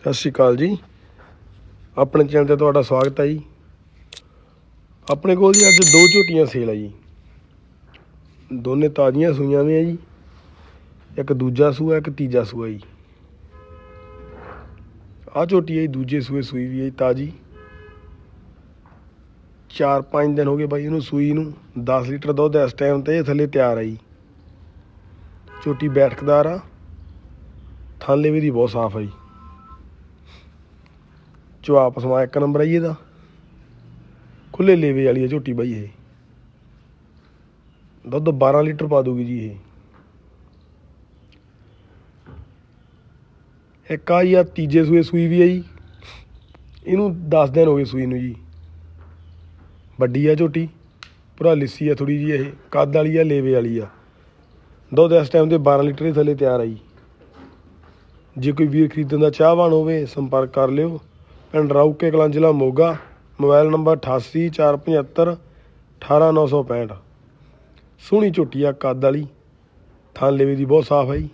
ਸਤਿ ਸ਼੍ਰੀ ਅਕਾਲ ਜੀ। ਆਪਣੇ ਚੈਨਲ ਤੇ ਤੁਹਾਡਾ ਸਵਾਗਤ ਹੈ ਜੀ। ਆਪਣੇ ਕੋਲ ਜੀ ਅੱਜ ਦੋ ਝੋਟੀਆਂ ਸੇਲ ਆ ਜੀ। ਦੋਨੇ ਤਾਜ਼ੀਆਂ ਸੂਈਆਂ ਵੀ ਨੇ ਜੀ। ਇੱਕ ਦੂਜਾ ਸੂਆ, ਇੱਕ ਤੀਜਾ ਸੂਆ ਜੀ। ਆ ਝੋਟੀ ਹੈ ਜੀ, ਦੂਜੇ ਸੂਏ ਸੂਈ ਵੀ ਹੈ ਜੀ ਤਾਜ਼ੀ। 4-5 ਦਿਨ ਹੋ ਗਏ ਬਾਈ ਇਹਨੂੰ ਸੂਈ ਨੂੰ। 10 ਲੀਟਰ ਦੁੱਧ ਇਸ ਟਾਈਮ ਤੇ ਥੱਲੇ ਤਿਆਰ ਆ ਜੀ। ਝੋਟੀ ਬੈਠਕਦਾਰ ਆ। ਥਾਲੇ ਵੀ ਦੀ ਬਹੁਤ ਸਾਫ਼ ਆ ਜੀ। ਜਵਾਬ ਸਮਾ ਇੱਕ ਨੰਬਰ ਆਈ ਇਹਦਾ। ਖੁੱਲੇ ਲੇਵੇ ਵਾਲੀ ਹੈ ਝੋਟੀ ਬਾਈ ਇਹ। ਦੁੱਧ 12 ਲੀਟਰ ਪਾ ਦੂਗੀ ਜੀ ਇਹ। ਇੱਕ ਆ ਆ ਤੀਜੇ ਸੂਏ ਸੂਈ ਵੀ ਆ ਜੀ। ਇਹਨੂੰ 10 ਦਿਨ ਹੋ ਗਏ ਸੂਈ ਨੂੰ ਜੀ। ਵੱਡੀ ਆ ਝੋਟੀ ਪੂਰਾ ਲਿੱਸੀ ਆ ਥੋੜੀ ਜੀ ਇਹ। ਕੱਦ ਵਾਲੀ ਆ, ਲੇਵੇ ਵਾਲੀ ਆ। ਦੁੱਧ ਇਸ ਟਾਈਮ ਤੇ 12 ਲੀਟਰ ਦੇ ਥੱਲੇ ਤਿਆਰ ਆ ਜੀ। ਜੇ ਕੋਈ ਵੀਰ ਖਰੀਦਣ ਦਾ ਚਾਹਵਾਨ ਹੋਵੇ, ਸੰਪਰਕ ਕਰ ਲਿਓ। ਪਿੰਡ ਰਾਊਕੇ ਕਲਾਂ ਜ਼ਿਲ੍ਹਾ ਮੋਗਾ, ਮੋਬਾਈਲ ਨੰਬਰ 8847 18965 ਸੋਹਣੀ ਝੋਟੀ ਆ, ਕੱਦ ਵਾਲੀ। ਥਾਂ ਲੇਵੇ ਦੀ ਬਹੁਤ ਸਾਫ਼ ਹੈ ਜੀ।